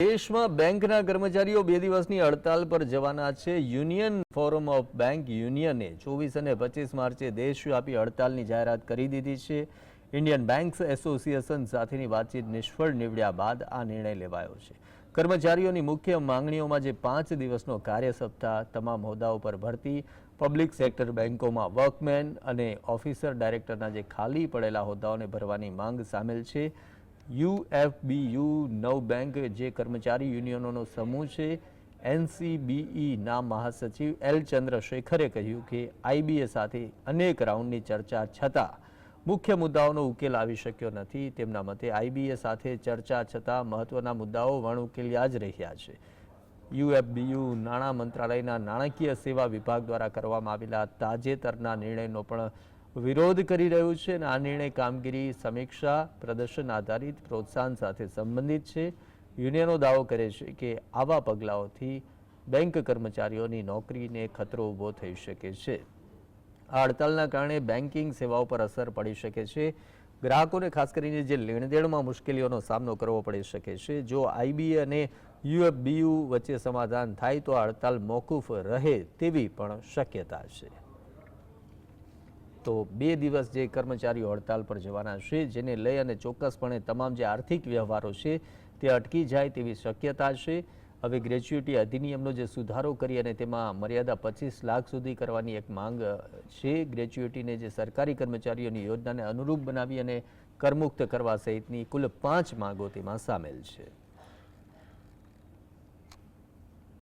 દેશમાં બેંકના કર્મચારીઓ બે દિવસની હડતાલ પર જવાના છે. યુનિયન ફોરમ ઓફ બેંક યુનિયને ચોવીસ અને પચીસ માર્ચે દેશવ્યાપી હડતાલની જાહેરાત કરી દીધી છે. ઇન્ડિયન બેંક્સ એસોસિએશન સાથેની વાતચીત નિષ્ફળ નીવડ્યા બાદ આ નિર્ણય લેવાયો છે. કર્મચારીઓની મુખ્ય માંગણીઓમાં જે પાંચ દિવસનો કાર્ય સપ્તાહ તમામ હોદ્દાઓ પર ભરતી, પબ્લિક સેક્ટર બેન્કોમાં વર્કમેન અને ઓફિસર ડાયરેક્ટરના જે ખાલી પડેલા હોદ્દાઓને ભરવાની માંગ સામેલ છે. યુએફબીયુ નવ બેંક જે કર્મચારી યુનિયનોનો સમૂહ છે એનસીબીઈના મહાસચિવ એલ ચંદ્રશેખરે કહ્યું કે આઈબીએ સાથે અનેક રાઉન્ડની ચર્ચા છતાં મુખ્ય મુદ્દાઓનો ઉકેલ આવી શક્યો નથી. તેમના મતે આઈબીએ સાથે ચર્ચા છતાં મહત્વના મુદ્દાઓ વણઉકેલ્યા જ રહ્યા છે. યુએફબીયુ નાણાં મંત્રાલયના નાણાકીય સેવા વિભાગ દ્વારા કરવામાં આવેલા તાજેતરના નિર્ણયનો પણ વિરોધ કરી રહ્યું છે અને આ નિર્ણય કામગીરી સમીક્ષા, પ્રદર્શન આધારિત પ્રોત્સાહન સાથે સંબંધિત છે. યુનિયનો દાવો કરે છે કે આવા પગલાઓથી બેંક કર્મચારીઓની નોકરીને ખતરો ઊભો થઈ શકે છે. આ હડતાલના કારણે બેન્કિંગ સેવાઓ પર અસર પડી શકે છે. ગ્રાહકોને ખાસ કરીને જે લેણદેણમાં મુશ્કેલીઓનો સામનો કરવો પડી શકે છે. જો આઈબી અને યુએફબીયુ વચ્ચે સમાધાન થાય તો આ હડતાલ મોકૂફ રહે તેવી પણ શક્યતા છે. તો બે દિવસ જે કર્મચારીઓ હડતાલ પર જવાના છે, જેને લઈ અને ચોક્કસપણે તમામ જે આર્થિક વ્યવહારો છે તે અટકી જાય તેવી શક્યતા છે. હવે ગ્રેચ્યુટી અધિનિયમનો જે સુધારો કરી અને તેમાં મર્યાદા પચીસ લાખ સુધી કરવાની એક માંગ છે. ગ્રેચ્યુટીને જે સરકારી કર્મચારીઓની યોજનાને અનુરૂપ બનાવી અને કરમુક્ત કરવા સહિતની કુલ પાંચ માંગો તેમાં સામેલ છે.